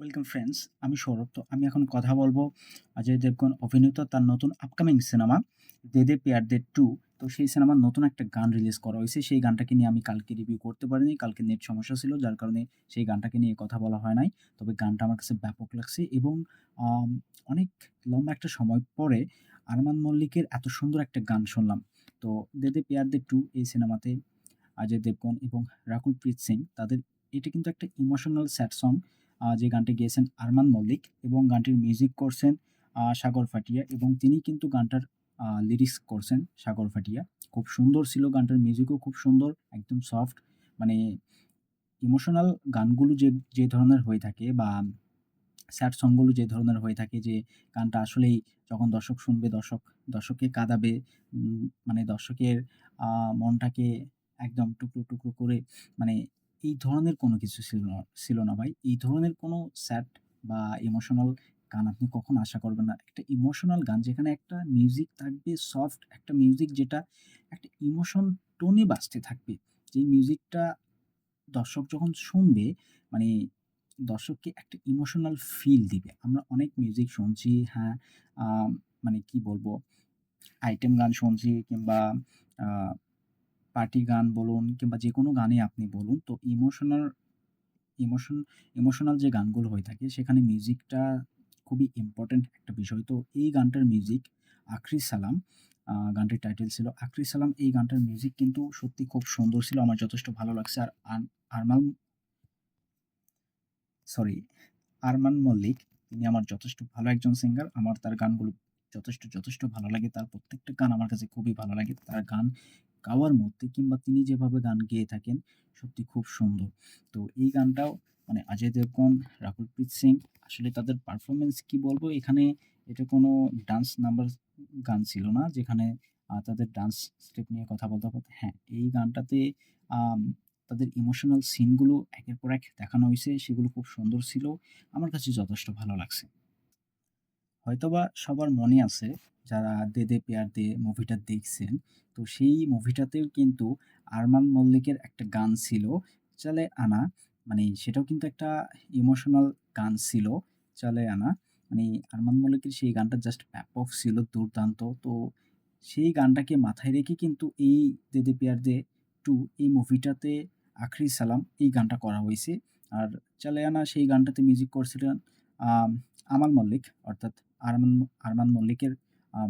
Welcome friends আমি সৌরভ তো। আমি এখন কথা বলব অজয় দেবগন অভিনীত তার নতুন upcoming cinema De De Pyaar De two. তো সেই সিনেমার নতুন একটা গান রিলিজ করা হয়েছে। সেই গানটাকে নিয়ে আমি কালকে রিভিউ করতে পারিনি। কালকে নেট সমস্যা ছিল, যার কারণে সেই গানটাকে নিয়ে কথা বলা হয় নাই। তবে গানটা আমার কাছে ব্যাপক লাগছে এবং অনেক লম্বা একটা সময় পরে আরমান মল্লিকের এত সুন্দর একটা গান শুনলাম। তো দে দে পেয়ার দে টু এই সিনেমাতে অজয় দেবগন এবং রাকুল প্রীত সিং, তাদের এটা কিন্তু একটা ইমোশনাল স্যাড সং যে গানটি গেয়েছেন আরমান মল্লিক এবং গানটির মিউজিক করছেন সাগর ফাটিয়া এবং তিনি কিন্তু গানটার লিরিক্স করছেন সাগর ফাটিয়া। খুব সুন্দর ছিল গানটার মিউজিকও খুব সুন্দর, একদম সফট মানে ইমোশনাল গানগুলো যে যে ধরনের হয়ে থাকে বা স্যাড সংগুলো যে ধরনের হয়ে থাকে যে গানটা আসলেই যখন দর্শক শুনবে, দর্শক দর্শককে কাঁদাবে, মানে দর্শকের মনটাকে একদম টুকরো, টুকরো করে মানে এই ধরনের কোনো কিছু ছিল না ছিল না ভাই। এই ধরনের কোনো স্যাড বা ইমোশনাল গান আপনি কখনো আশা করবেন না। একটা ইমোশনাল গান যেখানে একটা মিউজিক থাকবে সফট একটা মিউজিক যেটা একটা ইমোশন টোনে বাজতে থাকবে। যেই মিউজিকটা দর্শক যখন শুনবে মানে দর্শককে একটা ইমোশনাল ফিল দিবে। আমরা অনেক মিউজিক শুনছি হ্যাঁ, মানে কি বলব আইটেম গান শুনছি কিংবা পার্টি গান বলুন কিংবা যেকোনো গানই আপনি বলুন তো ইমোশনাল ইমোশন ইমোশনাল যে গানগুলো হয়ে থাকে সেখানে মিউজিকটা খুবই ইম্পোর্টেন্ট একটা বিষয়। তো এই গানটার মিউজিক 'আখরি সালাম' গানটির টাইটেল ছিল 'আখরি সালাম' এই গানটার মিউজিক কিন্তু সত্যি খুব সুন্দর ছিল। আমার যথেষ্ট ভালো লাগছে। আর আরমান সরি আরমান মল্লিক তিনি আমার যথেষ্ট ভালো একজন সিঙ্গার। আমার তার গানগুলো যথেষ্ট, যথেষ্ট ভালো লাগে। তার প্রত্যেকটা গান আমার কাছে খুবই ভালো লাগে। তার গান গাওয়ার মধ্যে কিংবা তিনি যেভাবে গান গেয়ে থাকেন সত্যি খুব সুন্দর। তো এই গানটাও মানে অজয় দেবগন, রাকুল প্রীত সিং আসলে তাদের পারফরমেন্স কি বলব এখানে এটা কোনো ডান্স নাম্বার গান ছিল না যেখানে তাদের ডান্স স্টেপ নিয়ে কথা বলতে হবে। হ্যাঁ, এই গানটাতে তাদের ইমোশনাল সিনগুলো একের পর এক দেখানো হয়েছে সেগুলো খুব সুন্দর ছিল। আমার কাছে যথেষ্ট ভালো লাগছে। হয়তোবা সবার মনে আছে যারা 'দে দে প্যার দে' মুভিটা দেখছেন। তো সেই মুভিটাতেও কিন্তু আরমান মল্লিকের একটা গান ছিল 'চলে আনা' মানে সেটাও কিন্তু একটা ইমোশনাল গান ছিল 'চলে আনা'। মানে আরমান মল্লিকের সেই গানটা জাস্ট ব্যাপক ছিল, দুর্দান্ত। তো সেই গানটাকে মাথায় রেখে কিন্তু এই 'দে দে প্যার দে টু' এই মুভিটাতে 'আখরি সালাম' এই গানটা করা হয়েছে আর 'চলে আনা' সেই গানটাতে মিউজিক করছিলেন আম আমান মল্লিক অর্থাৎ আরমান আরমান মল্লিকের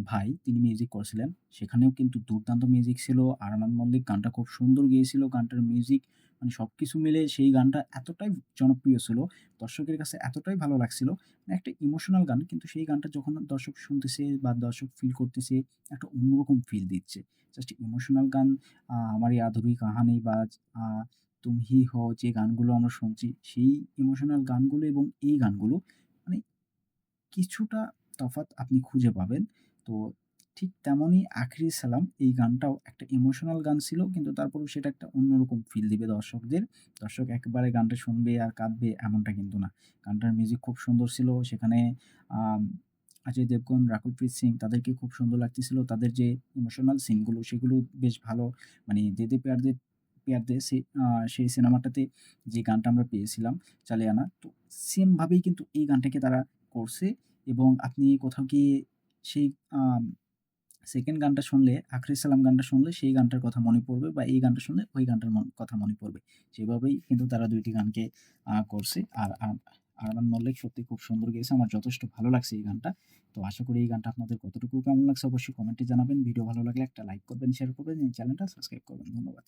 ভাই, তিনি মিউজিক করেছিলেন। সেখানেও কিন্তু দুর্দান্ত মিউজিক ছিল। আরমান মল্লিক গানটা খুব সুন্দর গিয়েছিল। গানটার মিউজিক মানে সব কিছু মিলে সেই গানটা এতটাই জনপ্রিয় ছিল। দর্শকের কাছে এতটাই ভালো লাগছিল। মানে একটা ইমোশনাল গান, কিন্তু সেই গানটা যখন দর্শক শুনতেছে বা দর্শক ফিল করতেছে, একটা অন্যরকম ফিল দিচ্ছে। জাস্ট ইমোশনাল গান আমার এই আধুরি কাহানি বা তুমি হি হ যে গানগুলো আমরা শুনছি, সেই ইমোশনাল গানগুলো এবং এই গানগুলো মানে কিছুটা তফাৎ আপনি খুঁজে পাবেন। তো ঠিক তেমনই 'আখরি সালাম' এই গানটাও একটা ইমোশনাল গান ছিল কিন্তু তারপরেও সেটা একটা অন্যরকম ফিল দিবে দর্শকদের। দর্শক একবারে গানটা শুনবে আর কাঁদবে এমনটা কিন্তু না। গানটার মিউজিক খুব সুন্দর ছিল। সেখানে অজয় দেবগন, রাকুল প্রীত সিং তাদেরকে খুব সুন্দর লাগতেছিল। তাদের যে ইমোশনাল সিনগুলো সেগুলো বেশ ভালো মানে 'দে দে প্যার দে প্যার দে' সে সেই সিনেমাটাতে যে গানটা আমরা পেয়েছিলাম 'চলে আনা' তো সেম ভাবেই কিন্তু এই গানটাকে তারা করছে এবং আপনি কোথাও গিয়ে সেই সেকেন্ড গানটা শুনলে 'আখরি সালাম' গানটা শুনলে সেই গানটার কথা মনে পড়বে বা এই গানটা শুনলে ওই গানটার কথা মনে পড়বে। সেভাবেই কিন্তু তারা দুইটি গানকে করছে। আর আরমান মল্লিক সত্যি খুব সুন্দর গেয়েছে। আমার যথেষ্ট ভালো লাগছে এই গানটা। তো আশা করি এই গানটা আপনাদের কতটুকু কেমন লাগছে অবশ্যই কমেন্টে জানাবেন। ভিডিও ভালো লাগলে একটা লাইক করবেন, শেয়ার করবেন চ্যানেলটা সাবস্ক্রাইব করবেন। ধন্যবাদ।